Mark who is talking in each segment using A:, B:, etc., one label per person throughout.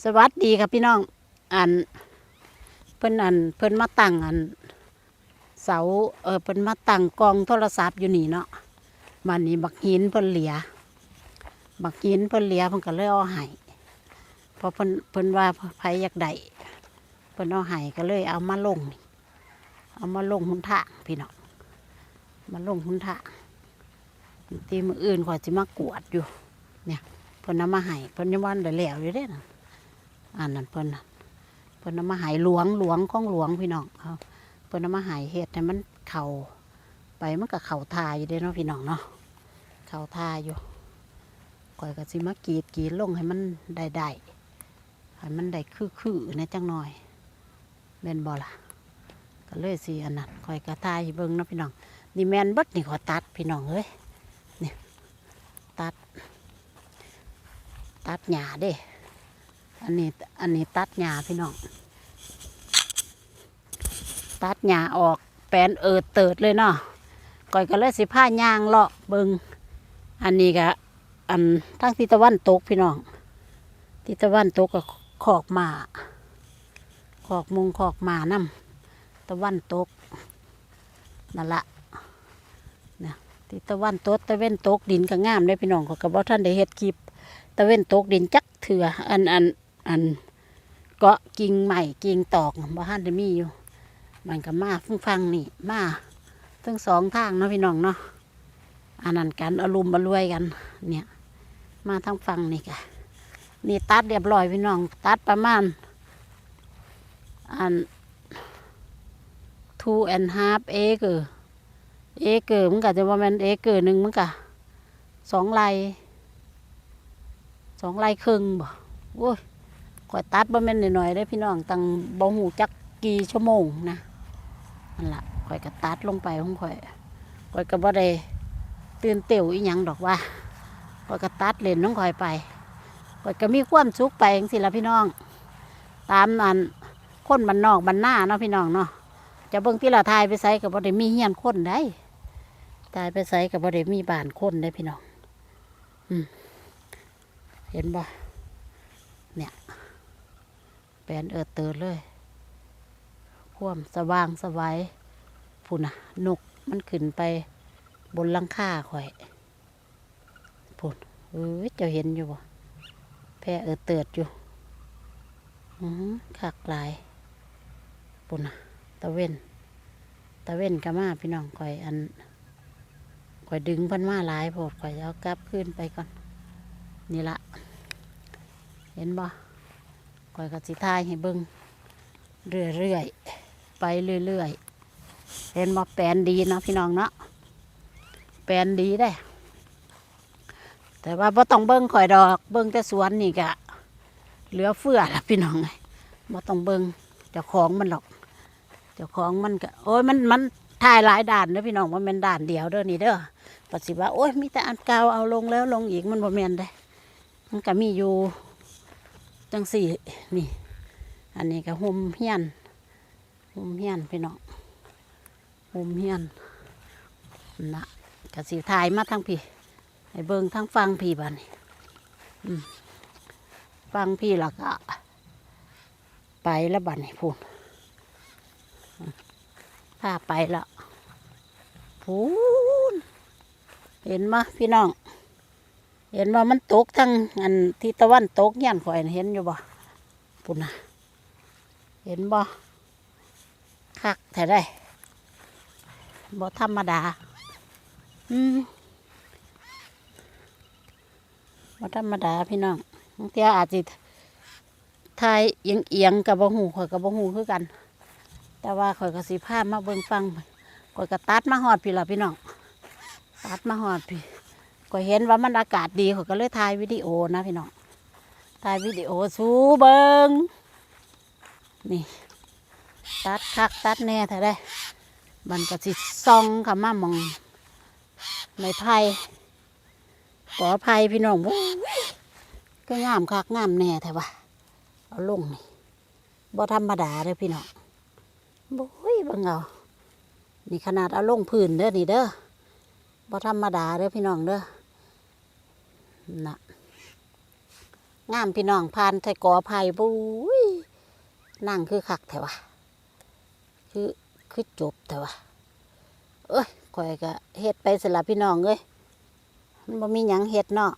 A: สวัสดีครับพี่น้อง อัน เพิ่นอัน เพิ่นมาตั้งอัน เสาเออเพิ่นมาตั้งกองโทรศัพท์อยู่นี่เนาะมันนี้บักหินเพิ่นเหลียบักหินเพิ่นเหลียเพิ่นก็เลยเอาให้เพราะเพิ่นเพิ่นว่าไผอยากได้เพิ่นเอาให้ก็เลยเอามาลงนี่เอามาลงหุ่นทางพี่น้องมาลงหุ่นทางตีมืออื่นขอยสิมากวดอยู่ เนี่ยเพิ่นเอามาให้เพิ่นยังวันได้แล้วอยู่เด้นะ อันนั้นเพิ่นน่ะเพิ่นเอามาให้หลวงหลวงของหลวงพี่น้องเอาเพิ่นเอามาให้เฮ็ดให้มันเข้าไปมันก็เข้าทาอยู่เด้เนาะพี่น้องเนาะเข้าทาอยู่ก่อยก็สิมากรีดกรีดลงให้มันได้ได้ให้มันได้คือๆในจังหน่อยแม่นบ่ล่ะก็เลยสิอันนั้นก่อยก็ทายเบิ่งเนาะพี่น้องนี่แมนบิดนี่ขอตัดพี่น้องเอ้ยนี่ตัด ตัดหญ้าเด้ อันนี้อันนี้ตัดหญ้าพี่น้อง ตัดหญ้าออกแปลนเอิดเติดเลยเนาะก่อยก็เลยสิผ้ายางเลาะเบิงอันนี้ก็อันทั้งทิศตะวันตกพี่น้องทิศตะวันตกก็ขอกหมาขอกมุงขอกหมาน้ำตะวันตกนั่นละนะทิศตะวันตกตะเว้นตกดินก็งามเลยพี่น้องก็กระบอกท่านได้เฮ็ดคลิปตะเว้นตกดินจักเถื่ออันอัน อันเกาะกิ่งใหม่กิ่งตอกบ้านจะมีอยู่ มันก็มาฟังฟังนี่มาทั้งสองทางเนาะพี่น้องเนาะอันนั้นกันอารมณ์บรวยกัน เนี่ย มาทั้งฟังนี่กะนี่ตัดเรียบร้อยพี่น้อง ตัดประมาณ อัน two and half acre acre มันก็จะว่ามัน acre หนึ่งมันก็สองไร่สองไร่ครึ่งบ่โอ้ย ข่อยตัดบ่แม่นหน่อยๆได้พี่น้องตั้งบ่หูจักกี่ชั่วโมงนะนั่นละข่อยก็ตัดลงไปของข่อยข่อยก็บ่ได้ตื่นเต้วอีหยังดอกว่าข่อยก็ตัดเล่นของข่อยไปข่อยก็มีความสุขไปจังซี่ล่ะพี่น้อง ตามนั้นคนบ้านนอกบ้านหน้าเนาะพี่น้องเนาะจะเบิ่งที่ละทายไปไสก็บ่ได้มีเฮียนคนได้ทายไปไสก็บ่ได้มีบ้านคนได้พี่น้องเห็นบ่ แปลนเอิดเติดเลยควมสว่างสวัยพุ่นน่ะนกมันขึ้นไปบนหลังคาข่อยพุ่นเอ้ยจ้าเห็นอยู่บ่แพรเอิดเติดอยู่อือหือคักหลายพุ่นน่ะตะเว้นตะเว้นก็มาพี่น้องข่อยอันข่อยดึงพันมาหลายโพดข่อยเอากลับขึ้นไปก่อน นี่ละ เห็นบ่ ก่อยกสิทายให้เบิ่งเรื่อยๆไปเรื่อยๆเห็นบ่แปลนดีนะพี่น้องเนาะแปลนดีได้ แต่ว่าบ่ต้องเบิ่งข่อยดอก เบิ่งแต่สวนนี่กะเหลือเฟือละพี่น้องไงบ่ต้องเบิ่งเจ้าของมันหรอกเจ้าของมันก็โอ้ยมันมันถ่ายหลายด่านเด้อพี่น้องมันเป็นด่านเดียวเด้อนี่เด้อปัสิว่าโอ้ยมีแต่อันเก่าเอาลงแล้วลงอีกมันบ่แม่นได้มันก็มีอยู่ จังสี่นี่ อันนี้ก็ห่มเฮียนห่มเฮียนพี่น้องห่มเฮียนนะกสีถ่ายมาทั้งพี่ให้เบิงทั้งฟังพี่บ้านี่ฟังพี่ล้วก็ไปแล้วบ้านนี่พูนพาไปแล้วพูนเห็นมะพี่น้อง เห็นว่ามันตกทั้งอันที่ตะวันตกยันข่อยเห็นอยู่บ่ปุ่นนะเห็นบ่คักแท้ได้บ่ธรรมดา อืมบ่ธรรมดาพี่น้องบางทีอาจจะทายเอียงเอียงกับบ่หูข่อยกับบ่หูคือกัน แต่ว่าข่อยก็สิพามาเบิ่งฟังข่อยก็ตัดมาหอดพี่ละพี่น้องตัดมาหอดพี่ ก็เห็นว่ามันอากาศดีเขาก็เลยถ่ายวิดีโอนะพี่น้องถ่ายวิดีโอสูเบิงนี่ตัดคักตัดแน่แท้ได้ มันก็สิซองค่ะมามองในไผ่ขอไผ่พี่น้องโอ้ยก็งามคักงามแน่แท้ว่าเอาลงนี่บ่ธรรมดาเลยพี่น้องโอ้ยบังเอานี่ขนาดเอาลงพื้นเด้อนี่เด้อบ่ธรรมดาเด้อพี่น้องเด้อ น่ะงามพี่น้องผ่านใส่กอไผ่บุ้ยนั่งคือคักแถวะคือคือจบแถวะเอ้ยข่อยก็เฮ็ดไปสละพี่น้องเอ้ยมันบ่มีหยังเฮ็ดเนาะ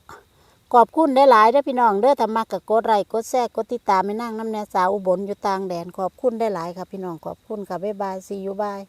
A: ขอบคุณได้หลายเด้อพี่น้องเด้อถ้ามักก็กดไลค์กดแชร์กดติดตามให้นั่งน้ำแน่สาวอุบลอยู่ต่างแดนขอบคุณได้หลายครับพี่น้องขอบคุณค่ะบ๊ายบายซียูบาย